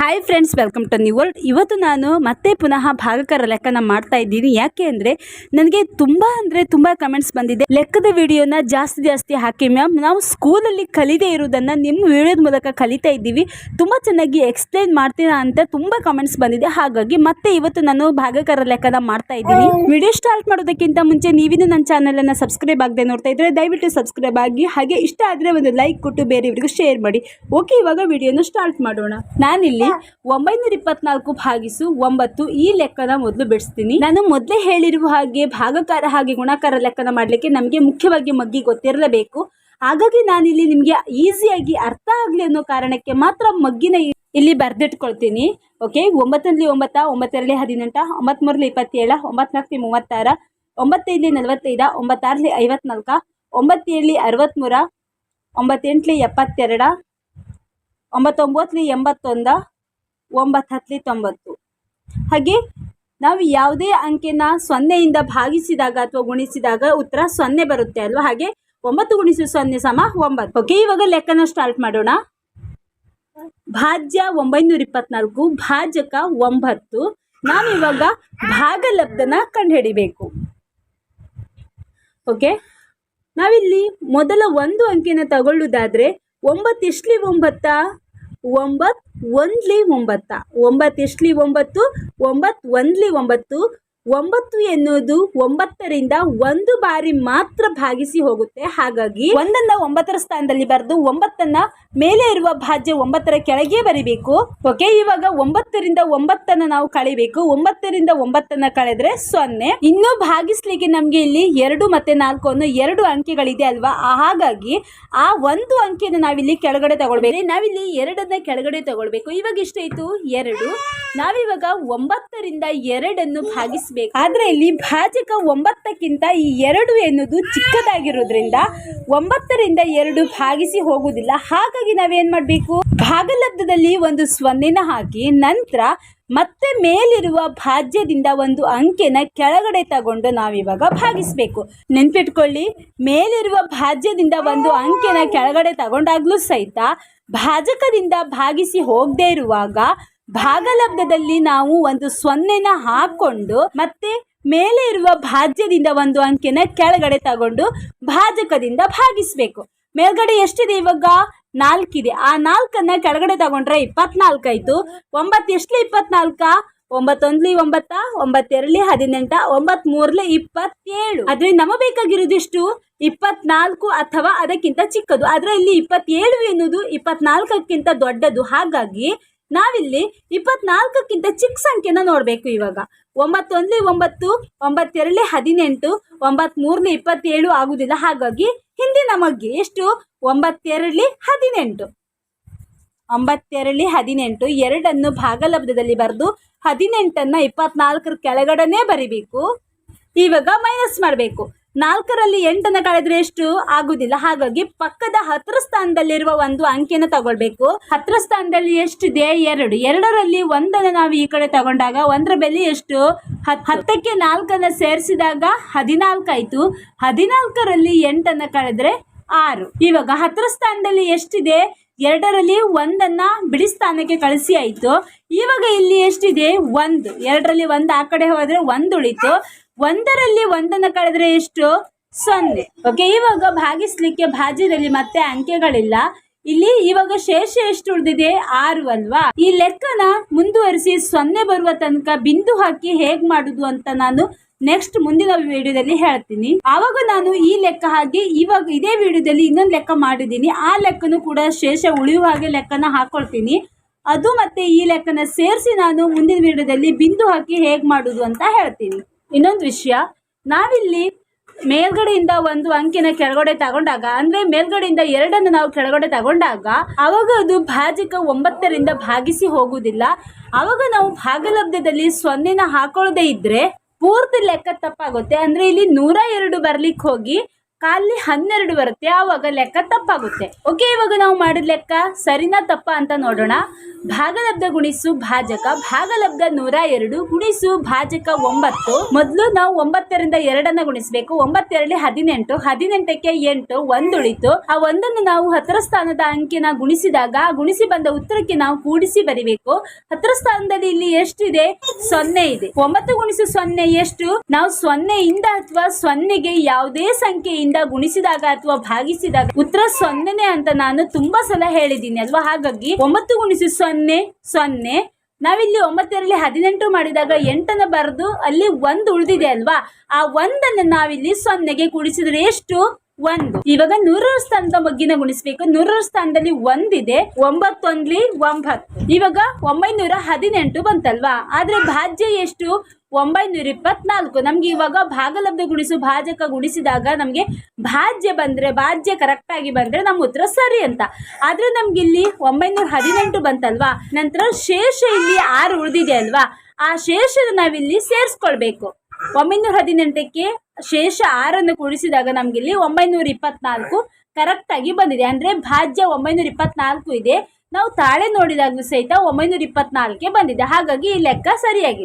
Hi friends welcome to new world ಇವತ್ತು ನಾನು ಮತ್ತೆ ಪುನಃ ಭಾಗಕರ ಲೆಕ್ಕನ ಮಾಡ್ತಾ ಇದ್ದೀನಿ. ಯಾಕೆ ಅಂದರೆ ನನಗೆ ತುಂಬ ಅಂದರೆ ತುಂಬ ಕಮೆಂಟ್ಸ್ ಬಂದಿದೆ. ಲೆಕ್ಕದ ವಿಡಿಯೋನ ಜಾಸ್ತಿ ಜಾಸ್ತಿ ಹಾಕಿ ಮ್ಯಾಮ್ ನಾವು ಸ್ಕೂಲಲ್ಲಿ ಕಲಿದೆ ಇರೋದನ್ನು ನಿಮ್ಮ ವಿಡಿಯೋದ ಮೂಲಕ ಕಲಿತಾ ಇದ್ದೀವಿ. ತುಂಬ ಚೆನ್ನಾಗಿ ಎಕ್ಸ್ಪ್ಲೈನ್ ಮಾಡ್ತೀರಾ ಅಂತ ತುಂಬ ಕಮೆಂಟ್ಸ್ ಬಂದಿದೆ. ಹಾಗಾಗಿ ಮತ್ತೆ ಇವತ್ತು ನಾನು ಭಾಗಕರ ಲೆಕ್ಕನ ಮಾಡ್ತಾ ಇದ್ದೀನಿ. ವಿಡಿಯೋ ಸ್ಟಾರ್ಟ್ ಮಾಡೋದಕ್ಕಿಂತ ಮುಂಚೆ ನೀವಿನ ನನ್ನ ಚಾನಲನ್ನು ಸಬ್ಸ್ಕ್ರೈಬ್ ಆಗದೆ ನೋಡ್ತಾ ಇದ್ರೆ ದಯವಿಟ್ಟು ಸಬ್ಸ್ಕ್ರೈಬ್ ಆಗಿ. ಹಾಗೆ ಇಷ್ಟ ಆದರೆ ಒಂದು ಲೈಕ್ ಕೊಟ್ಟು ಬೇರೆಯವರಿಗೂ ಶೇರ್ ಮಾಡಿ. ಓಕೆ ಇವಾಗ ವಿಡಿಯೋನ ಸ್ಟಾರ್ಟ್ ಮಾಡೋಣ. ನಾನಿಲ್ಲಿ ಒಂಬೈನೂರ ಇಪ್ಪತ್ನಾಲ್ಕು ಭಾಗಿಸು ಒಂಬತ್ತು ಈ ಲೆಕ್ಕನ ಮೊದಲು ಬಿಡಿಸ್ತೀನಿ. ನಾನು ಮೊದಲೇ ಹೇಳಿರುವ ಹಾಗೆ ಭಾಗಕಾರ ಹಾಗೆ ಗುಣಾಕಾರ ಲೆಕ್ಕನ ಮಾಡಲಿಕ್ಕೆ ನಮಗೆ ಮುಖ್ಯವಾಗಿ ಮಗ್ಗಿ ಗೊತ್ತಿರಲೇಬೇಕು. ಹಾಗಾಗಿ ನಾನಿಲ್ಲಿ ನಿಮಗೆ ಈಸಿಯಾಗಿ ಅರ್ಥ ಆಗಲಿ ಅನ್ನೋ ಕಾರಣಕ್ಕೆ ಮಾತ್ರ ಮಗ್ಗಿನ ಇಲ್ಲಿ ಬರೆದಿಟ್ಕೊಳ್ತೀನಿ. ಓಕೆ ಒಂಬತ್ತರಲ್ಲಿ ಒಂಬತ್ತ, ಒಂಬತ್ತರಲ್ಲಿ ಹದಿನೆಂಟ ಒಂಬತ್ಮೂರಲ್ಲಿ ಇಪ್ಪತ್ತೇಳು ಒಂಬತ್ನಾಲ್ಕಲಿ ಮೂವತ್ತಾರ ಒಂಬತ್ತೈದಲಿ ನಲವತ್ತೈದ ಒಂಬತ್ತಾರಲ್ಲಿ ಐವತ್ನಾಲ್ಕ ಒಂಬತ್ತೇಳಲಿ ಅರವತ್ತ್ಮೂರ ಒಂಬತ್ತೆಂಟಲಿ ಎಪ್ಪತ್ತೆರಡ ಒಂಬತ್ತೊಂಬತ್ತಲಿ ಎಂಬತ್ತೊಂದ ಒಂಬತ್ತು ಹತ್ತಲಿ ತೊಂಬತ್ತು. ಹಾಗೆ ನಾವು ಯಾವುದೇ ಅಂಕೆನ ಸೊನ್ನೆಯಿಂದ ಭಾಗಿಸಿದಾಗ ಅಥವಾ ಗುಣಿಸಿದಾಗ ಉತ್ತರ ಸೊನ್ನೆ ಬರುತ್ತೆ ಅಲ್ವಾ? ಹಾಗೆ ಒಂಬತ್ತು ಗುಣಿಸು ಸೊನ್ನೆ ಸಮ ಒಂಬತ್ತು. ಓಕೆ ಇವಾಗ ಲೆಕ್ಕನ ಸ್ಟಾರ್ಟ್ ಮಾಡೋಣ. ಭಾಜ್ಯ ಒಂಬೈನೂರ ಇಪ್ಪತ್ನಾಲ್ಕು, ಭಾಜಕ ಒಂಬತ್ತು. ನಾವಿವಾಗ ಭಾಗಲಬ್ಧನ ಕಂಡುಹಿಡಿಬೇಕು. ಓಕೆ ನಾವಿಲ್ಲಿ ಮೊದಲ ಒಂದು ಅಂಕೆನ ತಗೊಳ್ಳುವುದಾದ್ರೆ ಒಂಬತ್ತು ಎಷ್ಟಲಿ ಒಂಬತ್ತ? ಒಂಬತ್ತು ಒಂದ್ಲಿ ಒಂಬತ್ತ. ಒಂಬತ್ತು ಎಷ್ಟಲಿ ಒಂಬತ್ತು? ಒಂಬತ್ತು ಒಂದ್ಲಿ ಒಂಬತ್ತು. ಒಂಬತ್ತು ಎನ್ನುವುದು ಒಂಬತ್ತರಿಂದ ಒಂದು ಬಾರಿ ಮಾತ್ರ ಭಾಗಿಸಿ ಹೋಗುತ್ತೆ. ಹಾಗಾಗಿ ಒಂದನ್ನ ಒಂಬತ್ತರ ಸ್ಥಾನದಲ್ಲಿ ಬರೆದು ಒಂಬತ್ತನ್ನ ಮೇಲೆ ಇರುವ ಭಾಜ್ಯ ಒಂಬತ್ತರ ಕೆಳಗೆ ಬರಿಬೇಕು. ಓಕೆ ಇವಾಗ ಒಂಬತ್ತರಿಂದ ಒಂಬತ್ತನ್ನ ನಾವು ಕಳಿಬೇಕು. ಒಂಬತ್ತರಿಂದ ಒಂಬತ್ತನ್ನ ಕಳೆದ್ರೆ ಸೊನ್ನೆ. ಇನ್ನೂ ಭಾಗಿಸ್ಲಿಕ್ಕೆ ನಮ್ಗೆ ಇಲ್ಲಿ ಎರಡು ಮತ್ತೆ ನಾಲ್ಕು ಅನ್ನೋ ಎರಡು ಅಂಕೆಗಳಿದೆ ಅಲ್ವಾ? ಹಾಗಾಗಿ ಆ ಒಂದು ಅಂಕೆಯನ್ನು ನಾವಿಲ್ಲಿ ಕೆಳಗಡೆ ತಗೊಳ್ಬೇಕು. ನಾವಿಲ್ಲಿ ಎರಡನ್ನ ಕೆಳಗಡೆ ತಗೊಳ್ಬೇಕು. ಇವಾಗ ಇಷ್ಟಾಯ್ತು ಎರಡು. ನಾವಿವಾಗ ಒಂಬತ್ತರಿಂದ ಎರಡನ್ನು ಭಾಗಿಸಬೇಕು. ಆದ್ರೆ ಇಲ್ಲಿ ಭಾಜಕ ಒಂಬತ್ತಕ್ಕಿಂತ ಈ ಎರಡು ಎನ್ನುವುದು ಚಿಕ್ಕದಾಗಿರೋದ್ರಿಂದ ಒಂಬತ್ತರಿಂದ ಎರಡು ಭಾಗಿಸಿ ಹೋಗುವುದಿಲ್ಲ. ಹಾಗಾಗಿ ನಾವೇನ್ ಮಾಡಬೇಕು? ಭಾಗಲಬ್ಧದಲ್ಲಿ ಒಂದು ಸೊನ್ನೆನ ಹಾಕಿ ನಂತರ ಮತ್ತೆ ಮೇಲಿರುವ ಭಾಜ್ಯದಿಂದ ಒಂದು ಅಂಕೆನ ಕೆಳಗಡೆ ತಗೊಂಡು ನಾವಿವಾಗ ಭಾಗಿಸ್ಬೇಕು. ನೆನ್ಪಿಟ್ಕೊಳ್ಳಿ, ಮೇಲಿರುವ ಭಾಜ್ಯದಿಂದ ಒಂದು ಅಂಕೆನ ಕೆಳಗಡೆ ತಗೊಂಡಾಗ್ಲೂ ಸಹಿತ ಭಾಜಕದಿಂದ ಭಾಗಿಸಿ ಹೋಗದೆ ಇರುವಾಗ ಭಾಗಲಬ್ಧದಲ್ಲಿ ನಾವು ಒಂದು ಸೊನ್ನೆನ ಹಾಕೊಂಡು ಮತ್ತೆ ಮೇಲೆ ಇರುವ ಭಾಜ್ಯದಿಂದ ಒಂದು ಅಂಕೆನ ಕೆಳಗಡೆ ತಗೊಂಡು ಭಾಜಕದಿಂದ ಭಾಗಿಸ್ಬೇಕು. ಮೇಲ್ಗಡೆ ಎಷ್ಟಿದೆ ಇವಾಗ? ನಾಲ್ಕಿದೆ. ಆ ನಾಲ್ಕನ್ನ ಕೆಳಗಡೆ ತಗೊಂಡ್ರೆ ಇಪ್ಪತ್ನಾಲ್ಕು ಆಯ್ತು. ಒಂಬತ್ತು ಎಷ್ಟಲಿ ಇಪ್ಪತ್ನಾಲ್ಕ? ಒಂಬತ್ತೊಂದ್ಲಿ ಒಂಬತ್ತ, ಒಂಬತ್ತೆರಡ್ಲಿ ಹದಿನೆಂಟ ಒಂಬತ್ ಮೂರ್ಲಿ ಇಪ್ಪತ್ತೇಳು. ಆದ್ರೆ ನಮ ಬೇಕಾಗಿರೋದು ಎಷ್ಟು? ಇಪ್ಪತ್ನಾಲ್ಕು ಅಥವಾ ಅದಕ್ಕಿಂತ ಚಿಕ್ಕದು. ಅದರಲ್ಲಿ ಇಪ್ಪತ್ತೇಳು ಎನ್ನುವುದು ಇಪ್ಪತ್ನಾಲ್ಕಕ್ಕಿಂತ ದೊಡ್ಡದು. ಹಾಗಾಗಿ ನಾವಿಲ್ಲಿ ಇಪ್ಪತ್ನಾಲ್ಕಕ್ಕಿಂತ ಚಿಕ್ಕ ಸಂಖ್ಯೆನ ನೋಡಬೇಕು ಇವಾಗ. ಒಂಬತ್ತೊಂದ್ಲಿ ಒಂಬತ್ತು, ಒಂಬತ್ತೆರಡಲೇ ಹದಿನೆಂಟು ಒಂಬತ್ಮೂರನೇ ಇಪ್ಪತ್ತೇಳು ಆಗುದಿಲ್ಲ. ಹಾಗಾಗಿ ಹಿಂದಿನ ಮಗ್ಗಿ ಎಷ್ಟು? ಒಂಬತ್ತೆರಡಲಿ ಹದಿನೆಂಟು. ಒಂಬತ್ತೆರಡಲಿ ಹದಿನೆಂಟು, ಎರಡನ್ನು ಭಾಗಲಬ್ಧದಲ್ಲಿ ಬರೆದು ಹದಿನೆಂಟನ್ನು ಇಪ್ಪತ್ನಾಲ್ಕರ ಕೆಳಗಡೆನೇ ಬರಿಬೇಕು. ಇವಾಗ ಮೈನಸ್ ಮಾಡಬೇಕು. ನಾಲ್ಕರಲ್ಲಿ ಎಂಟನ್ನ ಕಳೆದ್ರೆ ಎಷ್ಟು? ಆಗುದಿಲ್ಲ. ಹಾಗಾಗಿ ಪಕ್ಕದ ಹತ್ತರ ಸ್ಥಾನದಲ್ಲಿರುವ ಒಂದು ಅಂಕಿಯನ್ನು ತಗೊಳ್ಬೇಕು. ಹತ್ತರ ಸ್ಥಾನದಲ್ಲಿ ಎಷ್ಟಿದೆ? ಎರಡು. ಎರಡರಲ್ಲಿ ಒಂದನ್ನು ನಾವು ಈ ಕಡೆ ತಗೊಂಡಾಗ ಒಂದರ ಬೆಲೆ ಎಷ್ಟು? ಹತ್ ಹತ್ತಕ್ಕೆ ನಾಲ್ಕನ್ನ ಸೇರಿಸಿದಾಗ ಹದಿನಾಲ್ಕು ಆಯ್ತು ಹದಿನಾಲ್ಕರಲ್ಲಿ ಎಂಟನ್ನ ಕಳೆದ್ರೆ ಆರು. ಇವಾಗ ಹತ್ತರ ಸ್ಥಾನದಲ್ಲಿ ಎಷ್ಟಿದೆ? ಎರಡರಲ್ಲಿ ಒಂದನ್ನ ಬಿಡಿ ಸ್ಥಾನಕ್ಕೆ ಕಳಿಸಿ ಆಯ್ತು. ಇವಾಗ ಇಲ್ಲಿ ಎಷ್ಟಿದೆ? ಒಂದು. ಎರಡರಲ್ಲಿ ಒಂದು ಆ ಕಡೆ ಹೋದ್ರೆ ಒಂದು ಉಳಿತು. ಒಂದರಲ್ಲಿ ಒಂದನ್ನ ಕಳೆದ್ರೆ ಎಷ್ಟು? ಸೊನ್ನೆ. ಓಕೆ ಇವಾಗ ಭಾಗಿಸ್ಲಿಕ್ಕೆ ಭಾಜ್ಯದಲ್ಲಿ ಮತ್ತೆ ಅಂಕೆಗಳಿಲ್ಲ. ಇಲ್ಲಿ ಇವಾಗ ಶೇಷ ಎಷ್ಟು ಉಳಿದಿದೆ? ಆರು ಅಲ್ವಾ? ಈ ಲೆಕ್ಕನ ಮುಂದುವರಿಸಿ ಸೊನ್ನೆ ಬರುವ ತನಕ ಬಿಂದು ಹಾಕಿ ಹೇಗ್ ಮಾಡುದು ಅಂತ ನಾನು ನೆಕ್ಸ್ಟ್ ಮುಂದಿನ ವಿಡಿಯೋದಲ್ಲಿ ಹೇಳ್ತೀನಿ. ಆವಾಗ ನಾನು ಈ ಲೆಕ್ಕ ಹಾಗೆ ಇವಾಗ ಇದೇ ವಿಡಿಯೋದಲ್ಲಿ ಇನ್ನೊಂದು ಲೆಕ್ಕ ಮಾಡಿದ್ದೀನಿ. ಆ ಲೆಕ್ಕನು ಕೂಡ ಶೇಷ ಉಳಿಯುವ ಹಾಗೆ ಲೆಕ್ಕನ ಹಾಕೊಳ್ತೀನಿ. ಅದು ಮತ್ತೆ ಈ ಲೆಕ್ಕನ ಸೇರಿಸಿ ನಾನು ಮುಂದಿನ ವಿಡಿಯೋದಲ್ಲಿ ಬಿಂದು ಹಾಕಿ ಹೇಗೆ ಮಾಡುದು ಅಂತ ಹೇಳ್ತೀನಿ. ಇನ್ನೊಂದು ವಿಷಯ, ನಾವಿಲ್ಲಿ ಮೇಲ್ಗಡೆಯಿಂದ ಒಂದು ಅಂಕಿನ ಕೆಳಗಡೆ ತಗೊಂಡಾಗ, ಅಂದ್ರೆ ಮೇಲ್ಗಡೆಯಿಂದ ಎರಡನ್ನು ನಾವು ಕೆಳಗಡೆ ತಗೊಂಡಾಗ ಅವಾಗ ಅದು ಭಾಜಕ ಒಂಬತ್ತರಿಂದ ಭಾಗಿಸಿ ಹೋಗುವುದಿಲ್ಲ. ಅವಾಗ ನಾವು ಭಾಗಲಬ್ಧದಲ್ಲಿ ಸೊನ್ನೆನ ಹಾಕೊಳ್ಳದೆ ಇದ್ರೆ ಪೂರ್ತಿ ಲೆಕ್ಕ ತಪ್ಪಾಗುತ್ತೆ. ಅಂದ್ರೆ ಇಲ್ಲಿ ನೂರ ಎರಡು ಬರ್ಲಿಕ್ಕೆ ಹೋಗಿ ಖಾಲಿ ಹನ್ನೆರಡು ಬರುತ್ತೆ. ಆವಾಗ ಲೆಕ್ಕ ತಪ್ಪಾಗುತ್ತೆ. ಓಕೆ ಇವಾಗ ನಾವು ಮಾಡಿದ ಲೆಕ್ಕ ಸರಿನಾ ತಪ್ಪ ಅಂತ ನೋಡೋಣ. ಭಾಗಲಬ್ಧ ಗುಣಿಸು ಭಾಜಕ, ಭಾಗಲಬ್ಧ ನೂರ ಎರಡು, ಗುಣಿಸು ಭಾಜಕ ಒಂಬತ್ತು. ಮೊದಲು ನಾವು ಒಂಬತ್ತರಿಂದ ಎರಡನ್ನ ಗುಣಿಸಬೇಕು. ಒಂಬತ್ತೆರಡು ಹದಿನೆಂಟು, ಹದಿನೆಂಟಕ್ಕೆ ಎಂಟು ಒಂದು ಉಳಿತು ಆ ಒಂದನ್ನು ನಾವು ಹತ್ತರ ಸ್ಥಾನದ ಅಂಕಿನ ಗುಣಿಸಿದಾಗ ಗುಣಿಸಿ ಬಂದ ಉತ್ತರಕ್ಕೆ ನಾವು ಕೂಡಿಸಿ ಬರಿಬೇಕು. ಹತ್ತರ ಸ್ಥಾನದಲ್ಲಿ ಇಲ್ಲಿ ಎಷ್ಟಿದೆ? ಸೊನ್ನೆ ಇದೆ. ಒಂಬತ್ತು ಗುಣಿಸು ಸೊನ್ನೆ ಎಷ್ಟು? ನಾವು ಸೊನ್ನೆಯಿಂದ ಅಥವಾ ಸೊನ್ನೆಗೆ ಯಾವುದೇ ಸಂಖ್ಯೆಯಿಂದ ಗುಣಿಸಿದಾಗ ಅಥವಾ ಭಾಗಿಸಿದಾಗ ಉತ್ತರ ಸೊನ್ನೆನೆ ಅಂತ ನಾನು ತುಂಬಾ ಸಲ ಹೇಳಿದ್ದೀನಿ. ಅಲ್ವಾ? ಹಾಗಾಗಿ ಒಂಬತ್ತು ಗುಣಿಸು ಸೊನ್ನೆ ಸೊನ್ನೆ ಸೊನ್ನೆ. ನಾವಿಲ್ಲಿ ಒಂಬತ್ತರಲ್ಲಿ ಹದಿನೆಂಟು ಮಾಡಿದಾಗ ಎಂಟನ್ನು ಬರೆದು ಅಲ್ಲಿ ಒಂದು ಉಳಿದಿದೆ ಅಲ್ವಾ? ಆ ಒಂದನ್ನು ನಾವಿಲ್ಲಿ ಸೊನ್ನೆಗೆ ಕೂಡಿಸಿದರೆ ಎಷ್ಟು? ಒಂದು. ಇವಾಗ ನೂರರ ಸ್ಥಾನದ ಮಗ್ಗಿನ ಗುಣಿಸ್ಬೇಕು. ನೂರರ ಸ್ಥಾನದಲ್ಲಿ ಒಂದಿದೆ, ಒಂಬತ್ತೊಂದ್ಲಿ ಒಂಬತ್ತು. ಇವಾಗ ಒಂಬೈನೂರ ಹದಿನೆಂಟು ಬಂತಲ್ವಾ? ಆದ್ರೆ ಭಾಜ್ಯ ಎಷ್ಟು? ಒಂಬೈನೂರ ಇಪ್ಪತ್ನಾಲ್ಕು. ನಮ್ಗೆ ಇವಾಗ ಭಾಗಲಬ್ಧ ಗುಣಿಸು, ಭಾಜಕ ಗುಣಿಸಿದಾಗ ನಮ್ಗೆ ಭಾಜ್ಯ ಬಂದ್ರೆ, ಭಾಜ್ಯ ಕರೆಕ್ಟ್ ಆಗಿ ಬಂದ್ರೆ ನಮ್ಮ ಉತ್ತರ ಸರಿ ಅಂತ. ಆದ್ರೆ ನಮ್ಗೆ ಇಲ್ಲಿ ಒಂಬೈನೂರ ಹದಿನೆಂಟು ಬಂತಲ್ವಾ? ನಂತರ ಶೇಷ ಇಲ್ಲಿ ಆರು ಉಳಿದಿದೆ ಅಲ್ವಾ? ಆ ಶೇಷನ ನಾವಿಲ್ಲಿ ಸೇರಿಸ್ಕೊಳ್ಬೇಕು. ಒಂಬೈನೂರ ಹದಿನೆಂಟಕ್ಕೆ ಶೇಷ ಆರನ್ನು ಕೂಡಿಸಿದಾಗ ನಮಗಿಲ್ಲಿ ಒಂಬೈನೂರ ಇಪ್ಪತ್ನಾಲ್ಕು ಕರೆಕ್ಟ್ ಆಗಿ ಬಂದಿದೆ. ಅಂದ್ರೆ ಭಾಜ್ಯ ಒಂಬೈನೂರ ಇಪ್ಪತ್ನಾಲ್ಕು ಇದೆ. ನಾವು ತಾಳೆ ನೋಡಿದಾಗಲೂ ಸಹಿತ ಒಂಬೈನೂರ ಇಪ್ಪತ್ನಾಲ್ಕೆ ಬಂದಿದೆ. ಹಾಗಾಗಿ ಈ ಲೆಕ್ಕ ಸರಿಯಾಗಿದೆ.